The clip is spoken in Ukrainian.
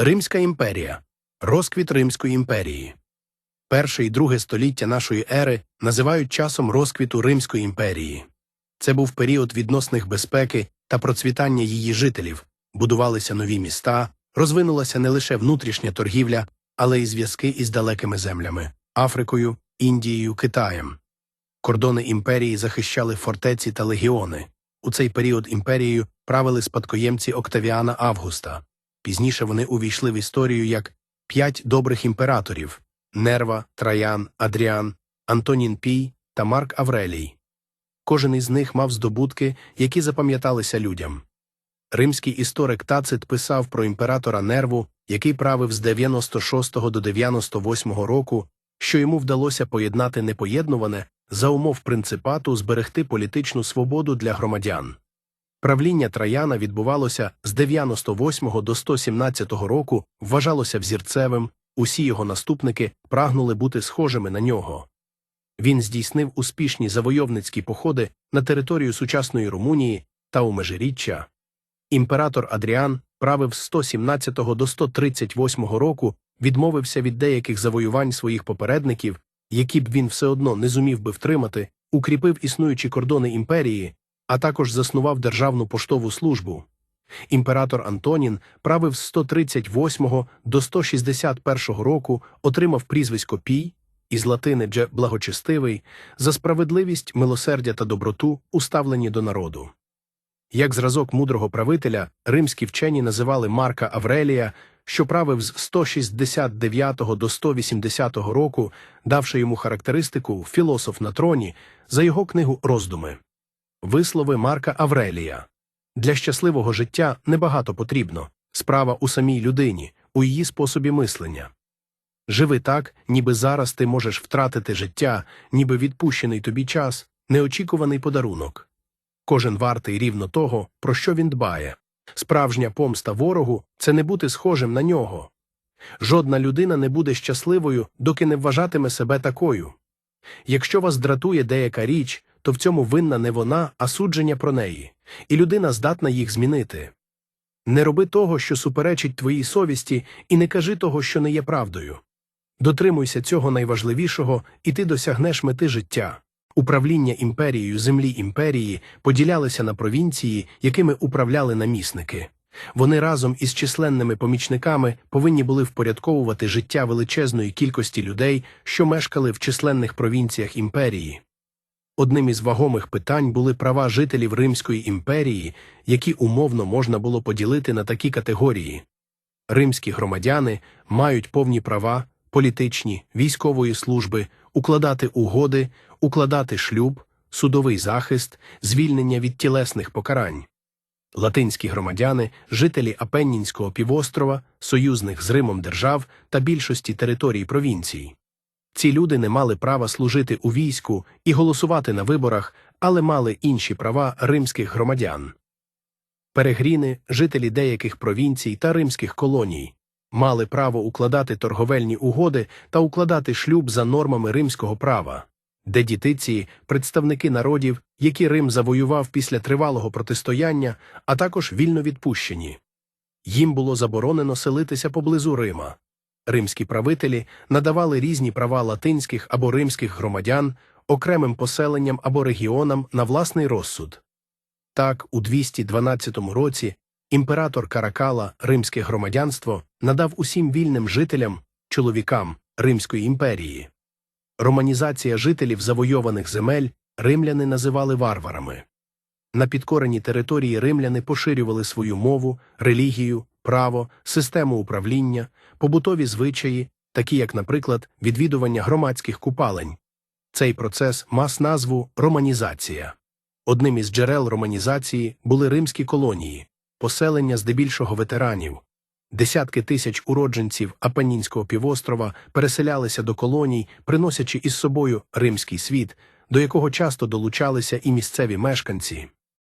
Римська імперія. Розквіт Римської імперії. Перше і друге століття нашої ери називають часом розквіту Римської імперії. Це був період відносних безпеки та процвітання її жителів, будувалися нові міста, розвинулася не лише внутрішня торгівля, але й зв'язки із далекими землями Африкою, Індією, Китаєм. Кордони імперії захищали фортеці та легіони. У цей період імперією правили спадкоємці Октавіана Августа. Пізніше вони увійшли в історію як п'ять добрих імператорів Нерва, Траян, Адріан, Антонін Пій та Марк Аврелій. Кожен із них мав здобутки, які запам'яталися людям. Римський історик Тацит писав про імператора Нерву, який правив з 96 до 98 року, що йому вдалося поєднати непоєднуване за умов принципату зберегти політичну свободу для громадян. Правління Траяна відбувалося з 98 до 117 року, вважалося взірцевим, усі його наступники прагнули бути схожими на нього. Він здійснив успішні завойовницькі походи на територію сучасної Румунії та у Межиріччя. Імператор Адріан правив з 117 до 138 року, відмовився від деяких завоювань своїх попередників, які б він все одно не зумів би втримати, укріпив існуючі кордони імперії, а також заснував державну поштову службу. Імператор Антонін правив з 138 до 161 року, отримав прізвисько Пій, із латини «дже» благочестивий, за справедливість, милосердя та доброту, уставлені до народу. Як зразок мудрого правителя, римські вчені називали Марка Аврелія, що правив з 169 до 180 року, давши йому характеристику філософ на троні за його книгу Роздуми. Вислови Марка Аврелія для щасливого життя небагато потрібно. Справа у самій людині, у її способі мислення. Живи так, ніби зараз ти можеш втратити життя, ніби відпущений тобі час, неочікуваний подарунок. Кожен вартий рівно того, про що він дбає. Справжня помста ворогу це не бути схожим на нього. Жодна людина не буде щасливою, доки не вважатиме себе такою. Якщо вас дратує деяка річ, то в цьому винна не вона, а судження про неї, і людина здатна їх змінити. Не роби того, що суперечить твоїй совісті, і не кажи того, що не є правдою. Дотримуйся цього найважливішого, і ти досягнеш мети життя. Управління імперією землі імперії поділялися на провінції, якими управляли намісники. Вони разом із численними помічниками повинні були впорядковувати життя величезної кількості людей, що мешкали в численних провінціях імперії. Одним із вагомих питань були права жителів Римської імперії, які умовно можна було поділити на такі категорії. Римські громадяни мають повні права, політичні, військової служби, укладати угоди, укладати шлюб, судовий захист, звільнення від тілесних покарань. Латинські громадяни, жителі Апеннінського півострова, союзних з Римом держав та більшості територій провінцій. Ці люди не мали права служити у війську і голосувати на виборах, але мали інші права римських громадян. Перегріни, жителі деяких провінцій та римських колоній, мали право укладати торговельні угоди та укладати шлюб за нормами римського права, де дітиці представники народів, які Рим завоював після тривалого протистояння, а також вільно відпущені. Їм було заборонено селитися поблизу Рима. Римські правителі надавали різні права латинських або римських громадян окремим поселенням або регіонам на власний розсуд. Так, у 212 році імператор Каракала римське громадянство надав усім вільним жителям, чоловікам Римської імперії. Романізація жителів завойованих земель римляни називали варварами. На підкореній території римляни поширювали свою мову, релігію, право, систему управління, побутові звичаї, такі як, наприклад, відвідування громадських купалень. Цей процес мав назву романізація. Одним із джерел романізації були римські колонії, поселення здебільшого ветеранів. Десятки тисяч уродженців Апанінського півострова переселялися до колоній, приносячи із собою римський світ, до якого часто долучалися і місцеві мешканці.